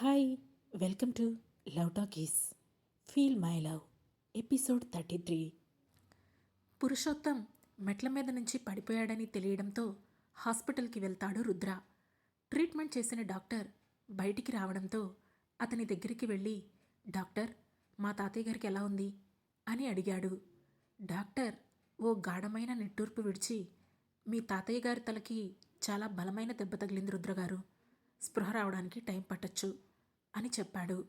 Hi welcome to love talkies. Feel my love episode thirty three Purushottam మెట్ల మీద నుంచి పడిపోయాడని తెలియడంతో హాస్పిటల్కి వెళ్తాడు రుద్ర. ట్రీట్మెంట్ చేసిన డాక్టర్ బయటికి రావడంతో అతని దగ్గరికి వెళ్ళి డాక్టర్ మా తాతయ్య గారికి ఎలా ఉంది? అని అడిగాడు. డాక్టర్ ఓ గాఢమైన నిట్టూర్పు విడిచి మీ తాతయ్య గారి తలకి చాలా బలమైన దెబ్బ తగిలింది రుద్రగారు. స్పృహ రావడానికి టైం పట్టచ్చు. అని చెప్పాడు.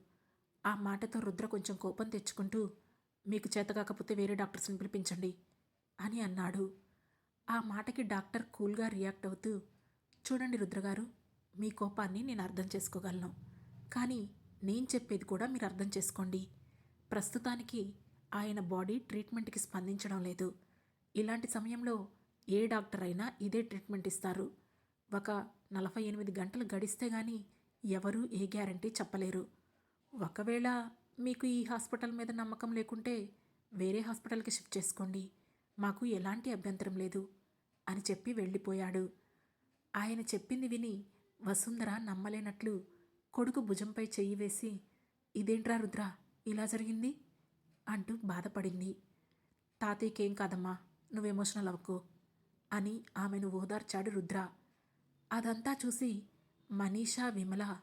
ఆ మాటతో రుద్ర కొంచెం కోపం తెచ్చుకుంటూ మీకు చేత కాకపోతే వేరే డాక్టర్స్ని పిలిపించండి అని అన్నాడు. ఆ మాటకి డాక్టర్ కూల్గా రియాక్ట్ అవుతూ చూడండి రుద్రగారు మీ కోపాన్ని నేను అర్థం చేసుకోగలను. కానీ నేను చెప్పేది కూడా మీరు అర్థం చేసుకోండి. ప్రస్తుతానికి ఆయన బాడీ ట్రీట్మెంట్కి స్పందించడం లేదు. ఇలాంటి సమయంలో ఏ డాక్టర్ అయినా ఇదే ట్రీట్మెంట్ ఇస్తారు. ఒక నలభై ఎనిమిది గంటలు గడిస్తే కానీ ఎవరూ ఏ గ్యారంటీ చెప్పలేరు. ఒకవేళ మీకు ఈ హాస్పిటల్ మీద నమ్మకం లేకుంటే వేరే హాస్పిటల్కి షిఫ్ట్ చేసుకోండి. మాకు ఎలాంటి అభ్యంతరం లేదు అని చెప్పి వెళ్ళిపోయాడు. ఆయన చెప్పింది విని వసుంధర నమ్మలేనట్లు కొడుకు భుజంపై చెయ్యి వేసి ఇదేంట్రా రుద్ర ఇలా జరిగింది? అంటూ బాధపడింది. తాతయ్యకేం కాదమ్మా నువ్వు ఎమోషనల్ అవ్వకు అని ఆమెను ఓదార్చాడు రుద్ర. అదంతా చూసి మనీషా విమల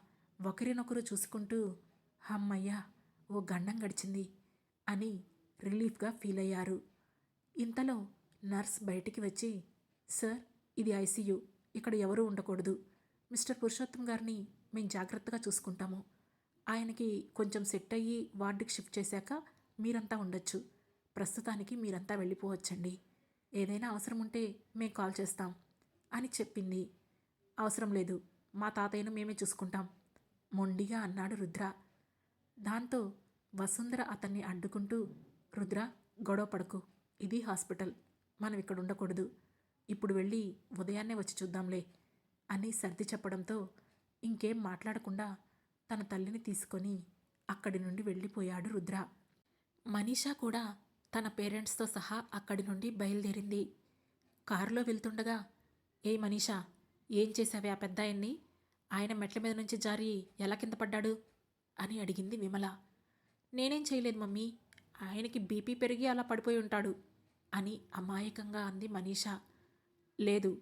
ఒకరినొకరు చూసుకుంటూ హమ్మయ్యా ఓ గండం గడిచింది అని రిలీఫ్గా ఫీల్ అయ్యారు. ఇంతలో నర్స్ బయటికి వచ్చి సార్ ఇది ఐసీయూ. ఇక్కడ ఎవరూ ఉండకూడదు. మిస్టర్ పురుషోత్తం గారిని మేము జాగ్రత్తగా చూసుకుంటాము. ఆయనకి కొంచెం సెట్ అయ్యి వార్డుకి షిఫ్ట్ చేశాక మీరంతా ఉండొచ్చు. ప్రస్తుతానికి మీరంతా వెళ్ళిపోవచ్చండి. ఏదైనా అవసరం ఉంటే మేము కాల్ చేస్తాం అని చెప్పింది. అవసరం లేదు. మా తాతయ్యను మేమే చూసుకుంటాం. మొండిగా అన్నాడు రుద్ర. దాంతో వసుంధర అతన్ని అడ్డుకుంటూ రుద్ర గొడవ పడకు. ఇది హాస్పిటల్. మనం ఇక్కడ ఉండకూడదు. ఇప్పుడు వెళ్ళి ఉదయాన్నే వచ్చి చూద్దాంలే అని సర్ది చెప్పడంతో ఇంకేం మాట్లాడకుండా తన తల్లిని తీసుకొని అక్కడి నుండి వెళ్ళిపోయాడు రుద్ర. మనీషా కూడా తన పేరెంట్స్తో సహా అక్కడి నుండి బయలుదేరింది. కారులో వెళ్తుండగా ఏ మనీషా ఏం చేశావే ఆ పెద్ద ఆయన్ని ఆయన మెట్ల మీద నుంచి జారి ఎలా కింద పడ్డాడు? అని అడిగింది విమల. నేనేం చేయలేదు మమ్మీ. ఆయనకి బీపీ పెరిగి అలా పడిపోయి ఉంటాడు అని అమాయకంగా అంది మనీషా. లేదు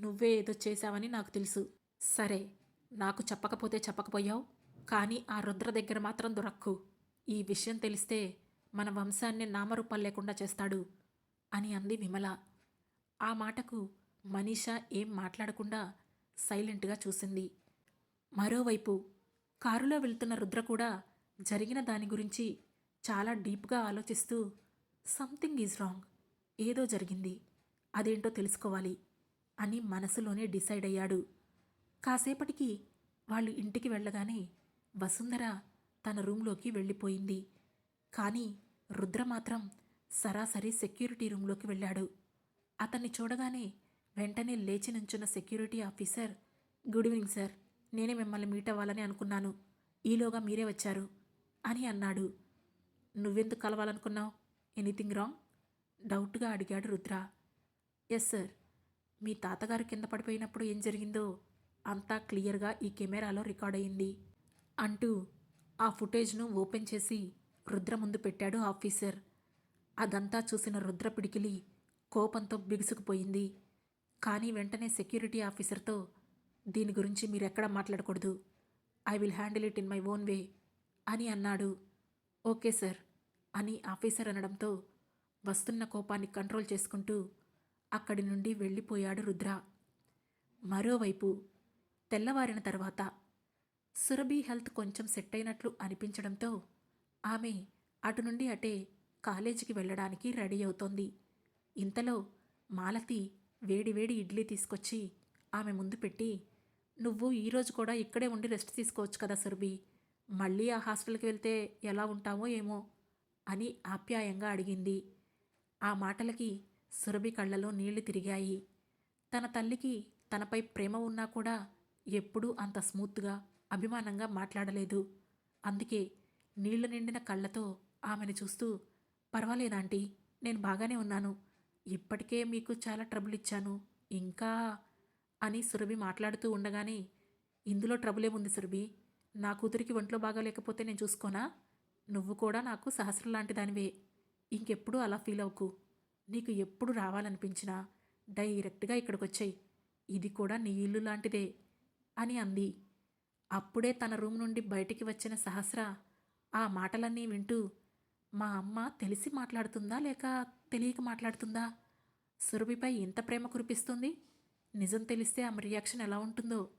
నువ్వే ఏదో చేశావని నాకు తెలుసు. సరే నాకు చెప్పకపోతే చెప్పకపోయావు కానీ ఆ రుద్ర దగ్గర మాత్రం దొరక్కు. ఈ విషయం తెలిస్తే మన వంశాన్ని నామరూపాలు లేకుండా చేస్తాడు అని అంది విమల. ఆ మాటకు మనీషా ఏం మాట్లాడకుండా సైలెంట్గా చూసింది. మరోవైపు కారులో వెళ్తున్న రుద్ర కూడా జరిగిన దాని గురించి చాలా డీప్గా ఆలోచిస్తూ సంథింగ్ ఈజ్ రాంగ్ ఏదో జరిగింది. అదేంటో తెలుసుకోవాలి అని మనసులోనే డిసైడ్ అయ్యాడు. కాసేపటికి వాళ్ళు ఇంటికి వెళ్ళగానే వసుంధర తన రూంలోకి వెళ్ళిపోయింది. కానీ రుద్ర మాత్రం సరాసరి సెక్యూరిటీ రూంలోకి వెళ్ళాడు. అతన్ని చూడగానే వెంటనే లేచి నుంచున్న security officer good evening sir. నేనే మిమ్మల్ని మీట్ అవ్వాలని అనుకున్నాను. ఈలోగా మీరే వచ్చారు అని అన్నాడు. నువ్వెందుకు కలవాలనుకున్నావు? Anything wrong? డౌట్గా అడిగాడు రుద్ర. Yes sir. మీ తాతగారు కింద పడిపోయినప్పుడు ఏం జరిగిందో అంతా క్లియర్గా ఈ కెమెరాలో రికార్డ్ అయింది అంటూ ఆ ఫుటేజ్ను ఓపెన్ చేసి రుద్ర ముందు పెట్టాడు ఆఫీసర్. అదంతా చూసిన రుద్ర పిడికిలి కోపంతో బిగుసుకుపోయింది. కానీ వెంటనే సెక్యూరిటీ ఆఫీసర్తో దీని గురించి మీరెక్కడా మాట్లాడకూడదు. I will handle it in my own way అని అన్నాడు. ఓకే సార్ అని ఆఫీసర్ అనడంతో వస్తున్న కోపాన్ని కంట్రోల్ చేసుకుంటూ అక్కడి నుండి వెళ్ళిపోయాడు రుద్ర. మరోవైపు తెల్లవారిన తర్వాత సురభి హెల్త్ కొంచెం సెట్ అయినట్లు అనిపించడంతో ఆమె అటు నుండి అటే కాలేజీకి వెళ్ళడానికి రెడీ అవుతోంది. ఇంతలో మాలతి వేడివేడి ఇడ్లీ తీసుకొచ్చి ఆమె ముందు పెట్టి నువ్వు ఈరోజు కూడా ఇక్కడే ఉండి రెస్ట్ తీసుకోవచ్చు కదా సురభి. మళ్ళీ ఆ హాస్టల్కి వెళ్తే ఎలా ఉంటామో ఏమో అని ఆప్యాయంగా అడిగింది. ఆ మాటలకి సురభి కళ్ళలో నీళ్ళు తిరిగాయి. తన తల్లికి తనపై ప్రేమ ఉన్నా కూడా ఎప్పుడూ అంత స్మూత్గా అభిమానంగా మాట్లాడలేదు. అందుకే నీళ్ళు నిండిన కళ్ళతో ఆమెను చూస్తూ పర్వాలేదాంటీ నేను బాగానే ఉన్నాను. ఇప్పటికే మీకు చాలా ట్రబుల్ ఇచ్చాను ఇంకా అని సురభి మాట్లాడుతూ ఉండగానే ఇందులో ట్రబుల్ ఏముంది సురభి? నా కూతురికి ఒంట్లో బాగాలేకపోతే నేను చూసుకోనా? నువ్వు కూడా నాకు సహస్రం లాంటి దానివే ఇంకెప్పుడు అలా ఫీల్ అవ్వకు నీకు ఎప్పుడు రావాలనిపించినా డైరెక్ట్గా ఇక్కడికి వచ్చాయి ఇది కూడా నీ ఇల్లు లాంటిదే అని అంది. అప్పుడే తన రూమ్ నుండి బయటికి వచ్చిన సహస్ర ఆ మాటలన్నీ వింటూ మా అమ్మ తెలిసి మాట్లాడుతుందా లేక తెలియక మాట్లాడుతుందా? సురభిపై ఇంత ప్రేమ కురిపిస్తుంది? నిజం తెలిస్తే ఆమె రియాక్షన్ ఎలా ఉంటుందో?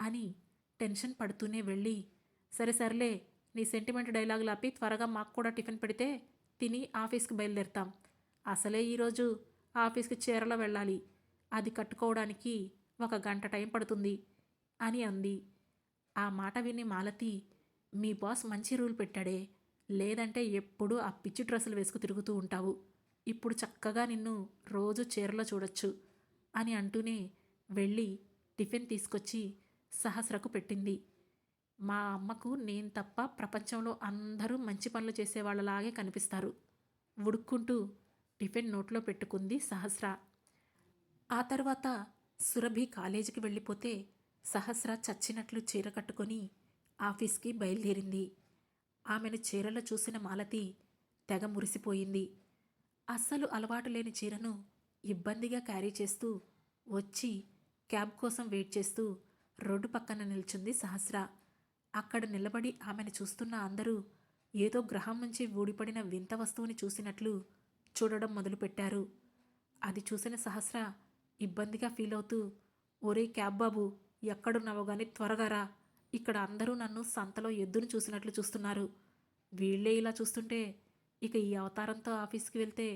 అని టెన్షన్ పడుతూనే వెళ్ళి సరే సర్లే నీ సెంటిమెంట్ డైలాగులు ఆపి త్వరగా మాకు కూడా టిఫిన్ పెడితే తిని ఆఫీస్కి బయలుదేరుతాం. అసలే ఈరోజు ఆఫీస్కి చీరలో వెళ్ళాలి. అది కట్టుకోవడానికి ఒక గంట టైం పడుతుంది అని అంది. ఆ మాట విని మాలతి మీ బాస్ మంచి రూల్ పెట్టాడే. లేదంటే ఎప్పుడూ ఆ పిచ్చి డ్రెస్సులు వేసుకు తిరుగుతూ ఉంటావు. ఇప్పుడు చక్కగా నిన్ను రోజు చీరలో చూడొచ్చు అని అంటూనే వెళ్ళి టిఫిన్ తీసుకొచ్చి సహస్రకు పెట్టింది. మా అమ్మకు నేను తప్ప ప్రపంచంలో అందరూ మంచి పనులు చేసేవాళ్ళలాగే కనిపిస్తారు. ఉడుక్కుంటూ టిఫిన్ నోట్లో పెట్టుకుంది సహస్ర. ఆ తర్వాత సురభి కాలేజీకి వెళ్ళిపోతే సహస్ర చచ్చినట్లు చీర కట్టుకొని ఆఫీస్కి బయలుదేరింది. ఆమెను చీరలో చూసిన మాలతి తెగ మురిసిపోయింది. అస్సలు అలవాటు లేని చీరను ఇబ్బందిగా క్యారీ చేస్తూ వచ్చి క్యాబ్ కోసం వెయిట్ చేస్తూ రోడ్డు పక్కన నిల్చుంది సహస్ర. అక్కడ నిలబడి ఆమెను చూస్తున్న అందరూ ఏదో గ్రహం నుంచి ఊడిపడిన వింత వస్తువుని చూసినట్లు చూడడం మొదలుపెట్టారు. అది చూసిన సహస్ర ఇబ్బందిగా ఫీల్ అవుతూ ఒరే క్యాబ్ బాబు ఎక్కడున్నావో కానీ త్వరగా రా. ఇక్కడ అందరూ నన్ను సంతలో ఎద్దును చూసినట్లు చూస్తున్నారు. వీళ్ళే ఇలా చూస్తుంటే ఇక ఈ అవతారంతో ఆఫీస్కి వెళ్తే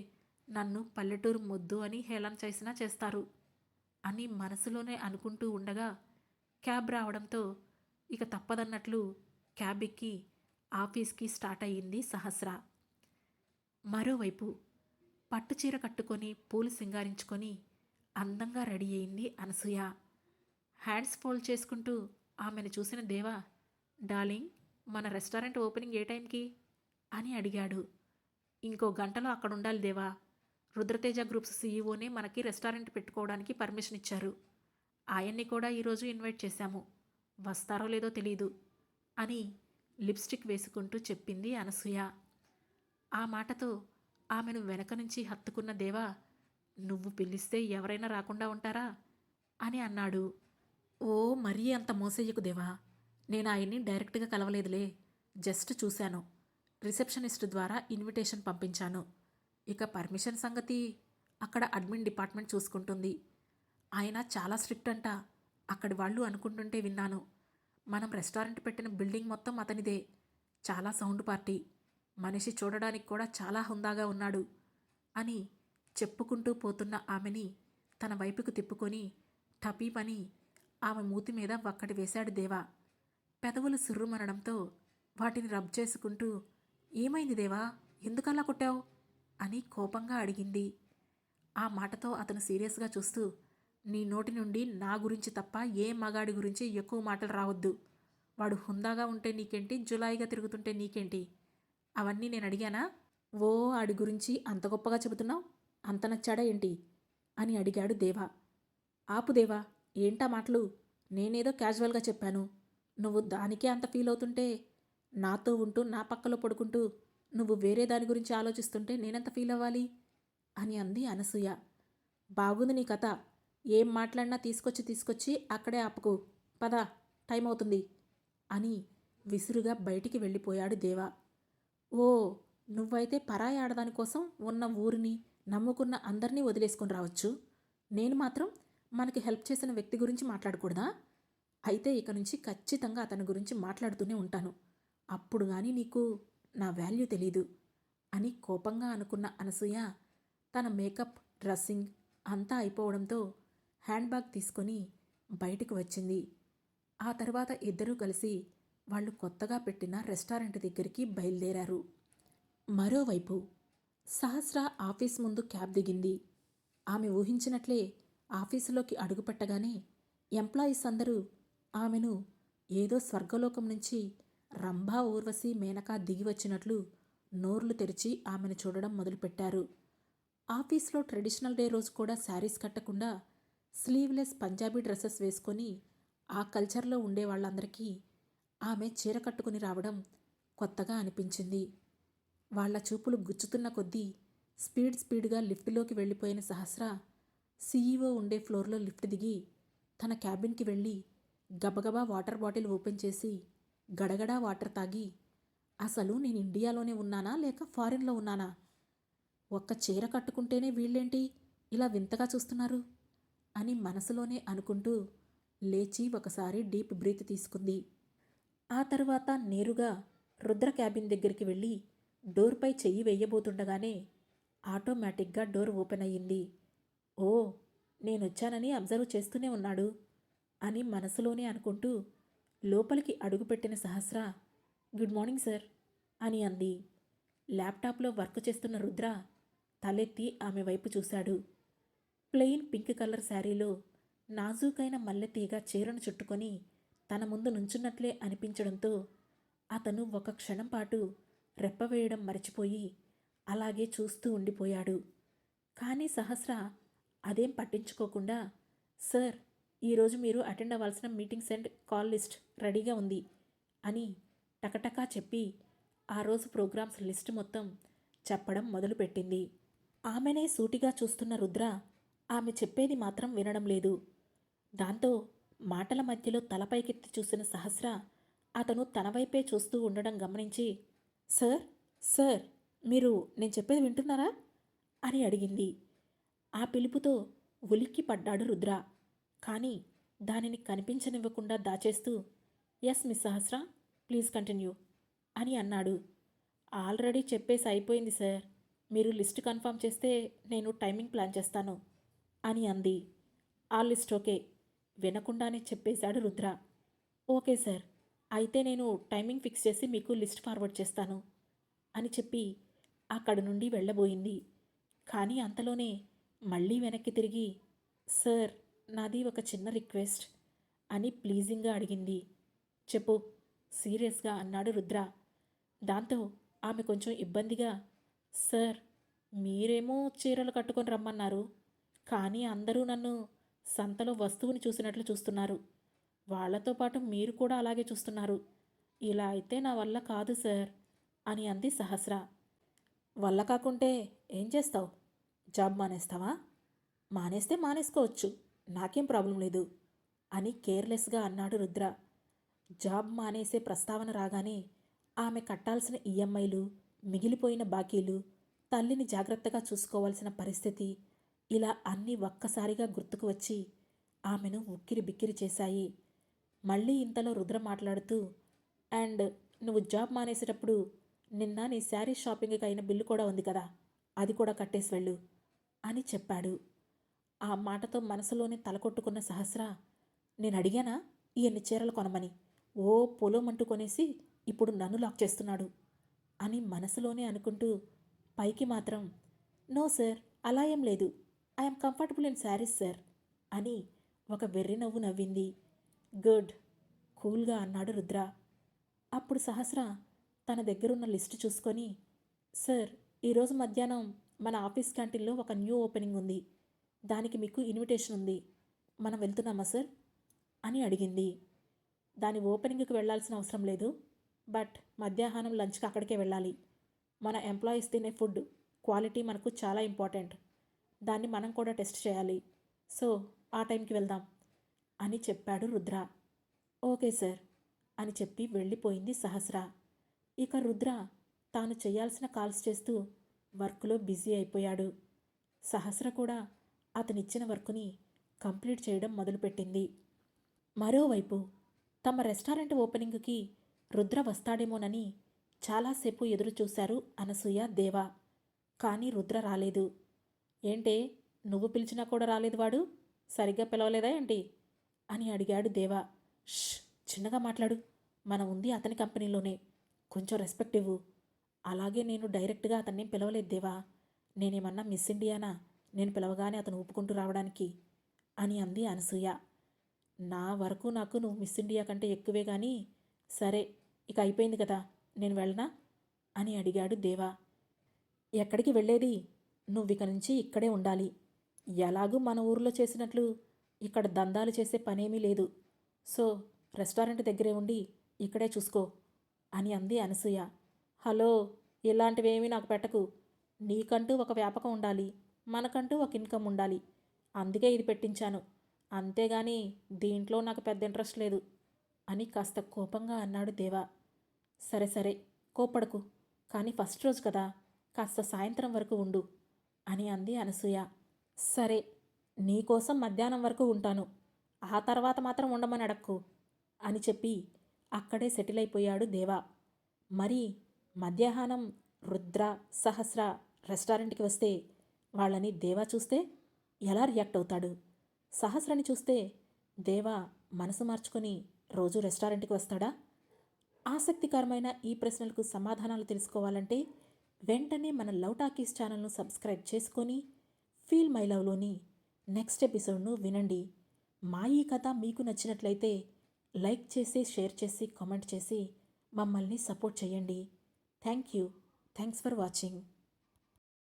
నన్ను పల్లెటూరు మొద్దు అని హేళన చేసినా చేస్తారు అని మనసులోనే అనుకుంటూ ఉండగా క్యాబ్ రావడంతో ఇక తప్పదన్నట్లు క్యాబ్ ఎక్కి ఆఫీస్కి స్టార్ట్ అయ్యింది సహస్ర. మరోవైపు పట్టుచీర కట్టుకొని పూలు సింగారించుకొని అందంగా రెడీ అయింది అనసూయ. హ్యాండ్స్ ఫోల్డ్ చేసుకుంటూ ఆమెను చూసిన దేవా డార్లింగ్ మన రెస్టారెంట్ ఓపెనింగ్ ఏ టైంకి? అని అడిగాడు. ఇంకో గంటలో అక్కడ ఉండాలి దేవా. రుద్రతేజ గ్రూప్స్ సీఈఓనే మనకి రెస్టారెంట్ పెట్టుకోవడానికి పర్మిషన్ ఇచ్చారు. ఆయన్ని కూడా ఈరోజు ఇన్వైట్ చేశాము. వస్తారో లేదో తెలీదు అని లిప్స్టిక్ వేసుకుంటూ చెప్పింది అనసూయ. ఆ మాటతో ఆమెను వెనక నుంచి హత్తుకున్న దేవా నువ్వు పిలిస్తే ఎవరైనా రాకుండా ఉంటారా? అని అన్నాడు. ఓ మరీ అంత మోసయ్యకు దేవా. నేను ఆయన్ని డైరెక్ట్గా కలవలేదులే. జస్ట్ చూశాను. రిసెప్షనిస్ట్ ద్వారా ఇన్విటేషన్ పంపించాను. ఇక పర్మిషన్ సంగతి అక్కడ అడ్మిన్ డిపార్ట్మెంట్ చూసుకుంటుంది. ఆయన చాలా స్ట్రిక్ట్ అంట. అక్కడి వాళ్ళు అనుకుంటుంటే విన్నాను. మనం రెస్టారెంట్ పెట్టిన బిల్డింగ్ మొత్తం అతనిదే. చాలా సౌండ్ పార్టీ. మనిషి చూడడానికి కూడా చాలా హుందాగా ఉన్నాడు అని చెప్పుకుంటూ పోతున్న ఆమెని తన వైపుకు తిప్పుకొని టపీపని ఆమె మూతి మీద ఒక్కటి వేశాడు దేవా. పెదవులు సుర్రుమనడంతో వాటిని రబ్ చేసుకుంటూ ఏమైంది దేవా? ఎందుకలా కొట్టావు? అని కోపంగా అడిగింది. ఆ మాటతో అతను సీరియస్గా చూస్తూ నీ నోటి నుండి నా గురించి తప్ప ఏ మగాడి గురించి ఎక్కువ మాటలు రావద్దు. వాడు హుందాగా ఉంటే నీకేంటి? జులాయిగా తిరుగుతుంటే నీకేంటి? అవన్నీ నేను అడిగానా? ఓ ఆడి గురించి అంత గొప్పగా చెబుతున్నావు? అంత నచ్చాడా ఏంటి? అని అడిగాడు దేవా. ఆపు దేవా ఏంటా మాటలు? నేనేదో క్యాజువల్గా చెప్పాను. నువ్వు దానికే అంత ఫీల్ అవుతుంటే నాతో ఉంటూ నా పక్కలో పడుకుంటూ నువ్వు వేరే దాని గురించి ఆలోచిస్తుంటే నేనెంత ఫీల్ అవ్వాలి? అని అంది అనసూయ. బాగుంది నీ కథ. ఏం మాట్లాడినా తీసుకొచ్చి తీసుకొచ్చి అక్కడే ఆపుకు. పద టైం అవుతుంది. అని విసురుగా బయటికి వెళ్ళిపోయాడు దేవా. ఓ నువ్వైతే పరాయి ఆడదాని కోసం ఉన్న ఊరిని నమ్ముకున్న అందరినీ వదిలేసుకొని రావచ్చు. నేను మాత్రం మనకి హెల్ప్ చేసిన వ్యక్తి గురించి మాట్లాడకూడదా? అయితే ఇక నుంచి ఖచ్చితంగా అతని గురించి మాట్లాడుతూనే ఉంటాను. అప్పుడు కానీ నీకు నా వాల్యూ తెలీదు అని కోపంగా అనుకున్న అనసూయ తన మేకప్ డ్రెస్సింగ్ అంతా అయిపోవడంతో హ్యాండ్ బ్యాగ్ తీసుకొని బయటికి వచ్చింది. ఆ తర్వాత ఇద్దరూ కలిసి వాళ్ళు కొత్తగా పెట్టిన రెస్టారెంట్ దగ్గరికి బయలుదేరారు. మరోవైపు సహస్ర ఆఫీస్ ముందు క్యాబ్ దిగింది. ఆమె ఊహించినట్లే ఆఫీసులోకి అడుగుపెట్టగానే ఎంప్లాయీస్ అందరూ ఆమెను ఏదో స్వర్గలోకం నుంచి రంభా ఊర్వశి మేనక దిగి వచ్చినట్లు నోర్లు తెరిచి ఆమెను చూడడం మొదలుపెట్టారు. ఆఫీస్లో ట్రెడిషనల్ డే రోజు కూడా శారీస్ కట్టకుండా స్లీవ్లెస్ పంజాబీ డ్రెస్సెస్ వేసుకొని ఆ కల్చర్లో ఉండే వాళ్ళందరికీ ఆమె చీర కట్టుకుని రావడం కొత్తగా అనిపించింది. వాళ్ళ చూపులు గుచ్చుతున్న కొద్దీ స్పీడ్ స్పీడ్గా లిఫ్ట్లోకి వెళ్ళిపోయిన సహస్ర సీఈఓ ఉండే ఫ్లోర్లో లిఫ్ట్ దిగి తన క్యాబిన్కి వెళ్ళి గబగబా వాటర్ బాటిల్ ఓపెన్ చేసి గడగడా వాటర్ తాగి అసలు నేను ఇండియాలోనే ఉన్నానా లేక ఫారిన్లో ఉన్నానా? ఒక్క చీర కట్టుకుంటేనే వీళ్ళేంటి ఇలా వింతగా చూస్తున్నారు? అని మనసులోనే అనుకుంటూ లేచి ఒకసారి డీప్ బ్రీత్ తీసుకుంది. ఆ తర్వాత నేరుగా రుద్ర క్యాబిన్ దగ్గరికి వెళ్ళి డోర్పై చెయ్యి వేయబోతుండగానే ఆటోమేటిక్గా డోర్ ఓపెన్ అయ్యింది. ఓ నేనొచ్చానని అబ్జర్వ్ చేస్తూనే ఉన్నాడు అని మనసులోనే అనుకుంటూ లోపలికి అడుగుపెట్టిన సహస్ర గుడ్ మార్నింగ్ సార్ అని అంది. ల్యాప్టాప్లో వర్క్ చేస్తున్న రుద్ర తలెత్తి ఆమె వైపు చూశాడు. ప్లెయిన్ పింక్ కలర్ శారీలో నాజూకైన మల్లెతీగ చీరను చుట్టుకొని తన ముందు నుంచున్నట్లే అనిపించడంతో అతను ఒక క్షణం పాటు రెప్పవేయడం మర్చిపోయి అలాగే చూస్తూ ఉండిపోయాడు. కానీ సహస్ర అదేం పట్టించుకోకుండా సార్ ఈరోజు మీరు అటెండ్ అవ్వాల్సిన మీటింగ్స్ అండ్ కాల్ లిస్ట్ రెడీగా ఉంది అని టకటకా చెప్పి ఆ రోజు ప్రోగ్రామ్స్ లిస్ట్ మొత్తం చెప్పడం మొదలుపెట్టింది. ఆమెనే సూటిగా చూస్తున్న రుద్ర ఆమె చెప్పేది మాత్రం వినడం లేదు. దాంతో మాటల మధ్యలో తలపైకెత్తి చూసిన సహస్ర అతను తన వైపే చూస్తూ ఉండడం గమనించి సార్ సార్ మీరు నేను చెప్పేది వింటున్నారా? అని అడిగింది. ఆ పిలుపుతో ఉలిక్కి పడ్డాడు రుద్ర. కానీ దానిని కనిపించనివ్వకుండా దాచేస్తూ yes miss Sahasra please continue అని అన్నాడు. ఆల్రెడీ చెప్పేసి అయిపోయింది సార్ మీరు లిస్ట్ కన్ఫర్మ్ చేస్తే నేను టైమింగ్ ప్లాన్ చేస్తాను అని అంది. ఆ లిస్ట్ ఓకే. వినకుండానే చెప్పేశాడు రుద్ర. ఓకే సార్ అయితే నేను టైమింగ్ ఫిక్స్ చేసి మీకు లిస్ట్ ఫార్వర్డ్ చేస్తాను అని చెప్పి అక్కడి నుండి వెళ్ళబోయింది. కానీ అంతలోనే మళ్ళీ వెనక్కి తిరిగి సార్ నాది ఒక చిన్న రిక్వెస్ట్ అని ప్లీజింగ్గా అడిగింది. చెప్పు. సీరియస్గా అన్నాడు రుద్ర. దాంతో ఆమె కొంచెం ఇబ్బందిగా సార్ మీరేమో చీరలు కట్టుకొని రమ్మన్నారు. కానీ అందరూ నన్ను సంతలో వస్తువుని చూసినట్లు చూస్తున్నారు. వాళ్ళతో పాటు మీరు కూడా అలాగే చూస్తున్నారు. ఇలా అయితే నా వల్ల కాదు సార్ అని అంది సహస్ర. వల్ల కాకుంటే ఏం చేస్తావు? జాబ్ మానేస్తావా? మానేస్తే మానేసుకోవచ్చు. నాకేం ప్రాబ్లం లేదు అని కేర్లెస్గా అన్నాడు రుద్ర. జాబ్ మానేసే ప్రస్తావన రాగానే ఆమె కట్టాల్సిన ఈఎంఐలు మిగిలిపోయిన బాకీలు తల్లిని జాగ్రత్తగా చూసుకోవాల్సిన పరిస్థితి ఇలా అన్నీ ఒక్కసారిగా గుర్తుకు వచ్చి ఆమెను ఉక్కిరి బిక్కిరి చేశాయి. మళ్ళీ ఇంతలో రుద్ర మాట్లాడుతూ అండ్ నువ్వు జాబ్ మానేసేటప్పుడు నిన్న నీ శారీ షాపింగ్కి అయిన బిల్లు కూడా ఉంది కదా అది కూడా కట్టేసి వెళ్ళు అని చెప్పాడు. ఆ మాటతో మనసులోనే తలకొట్టుకున్న సహస్ర నేను అడిగానా? ఈయన్ని చీరలు కొనమని? ఓ పొలోమంటూ కొనేసి ఇప్పుడు నన్ను లాక్ చేస్తున్నాడు అని మనసులోనే అనుకుంటూ పైకి మాత్రం నో సార్ అలా ఏం లేదు. I'm comfortable in saris sir అని ఒక వెర్రి నవ్వు నవ్వింది. గుడ్ కూల్గా అన్నాడు రుద్ర. అప్పుడు సహస్ర తన దగ్గరున్న లిస్ట్ చూసుకొని సార్ ఈరోజు మధ్యాహ్నం మన ఆఫీస్ క్యాంటీన్లో ఒక న్యూ ఓపెనింగ్ ఉంది. దానికి మీకు ఇన్విటేషన్ ఉంది. మనం వెళ్తున్నామా సార్? అని అడిగింది. దాని ఓపెనింగ్కి వెళ్ళాల్సిన అవసరం లేదు. బట్ మధ్యాహ్నం లంచ్కి అక్కడికే వెళ్ళాలి. మన ఎంప్లాయీస్ తినే ఫుడ్ క్వాలిటీ మనకు చాలా ఇంపార్టెంట్. దాన్ని మనం కూడా టెస్ట్ చేయాలి. సో ఆ టైంకి వెళ్దాం అని చెప్పాడు రుద్ర. ఓకే సార్ అని చెప్పి వెళ్ళిపోయింది సహస్ర. ఇక రుద్ర తాను చేయాల్సిన కాల్స్ చేస్తూ వర్క్లో బిజీ అయిపోయాడు. సహస్ర కూడా అతనిచ్చిన వర్క్ని కంప్లీట్ చేయడం మొదలుపెట్టింది. మరోవైపు తమ రెస్టారెంట్ ఓపెనింగ్కి రుద్ర వస్తాడేమోనని చాలాసేపు ఎదురు చూశారు అనసూయ దేవా. కానీ రుద్ర రాలేదు. ఏంటే నువ్వు పిలిచినా కూడా రాలేదు వాడు? సరిగ్గా పిలవలేదా ఏంటి? అని అడిగాడు దేవా. ష్ చిన్నగా మాట్లాడు. మనం ఉంది అతని కంపెనీలోనే. కొంచెం రెస్పెక్ట్ ఇవ్వు. అలాగే నేను డైరెక్ట్గా అతన్ని పిలవలేదు దేవా. నేనేమన్నా మిస్ ఇండియానా? నేను పిలవగానే అతను ఒప్పుకుంటూ రావడానికి అని అంది అనసూయ. నా వరకు నాకు నువ్వు మిస్ ఇండియా కంటే ఎక్కువే కానీ సరే ఇక అయిపోయింది కదా నేను వెళ్ళనా? అని అడిగాడు దేవా. ఎక్కడికి వెళ్ళేది? నువ్వు ఇక నుంచి ఇక్కడే ఉండాలి. ఎలాగూ మన ఊర్లో చేసినట్లు ఇక్కడ దందాలు చేసే పనేమీ లేదు. సో రెస్టారెంట్ దగ్గరే ఉండి ఇక్కడే చూసుకో అని అంది అనసూయ. హలో ఇలాంటివేమీ నాకు పెట్టకు. నీకంటూ ఒక వ్యాపకం ఉండాలి. మనకంటూ ఒక ఇన్కమ్ ఉండాలి. అందుకే ఇది పెట్టించాను. అంతేగాని దీంట్లో నాకు పెద్ద ఇంట్రెస్ట్ లేదు అని కాస్త కోపంగా అన్నాడు దేవా. సరే సరే కోపడకు కానీ ఫస్ట్ రోజు కదా కాస్త సాయంత్రం వరకు ఉండు అని అంది అనసూయ. సరే నీకోసం మధ్యాహ్నం వరకు ఉంటాను. ఆ తర్వాత మాత్రం ఉండమని అడక్కు అని చెప్పి అక్కడే సెటిల్ అయిపోయాడు దేవా. మరి మధ్యాహ్నం రుద్ర సహస్ర రెస్టారెంట్కి వస్తే వాళ్ళని దేవా చూస్తే ఎలా రియాక్ట్ అవుతాడు? సహస్రని చూస్తే దేవా మనసు మార్చుకొని రోజు రెస్టారెంట్కి వస్తాడా? ఆసక్తికరమైన ఈ ప్రశ్నలకు సమాధానాలు తెలుసుకోవాలంటే వెంటనే మన లవ్ టాకీస్ ఛానల్ను సబ్స్క్రైబ్ చేసుకొని ఫీల్ మై లవ్లోని నెక్స్ట్ ఎపిసోడ్ను వినండి. మా ఈ కథ మీకు నచ్చినట్లయితే లైక్ చేసి షేర్ చేసి కామెంట్ చేసి మమ్మల్ని సపోర్ట్ చేయండి. Thank you. Thanks for watching.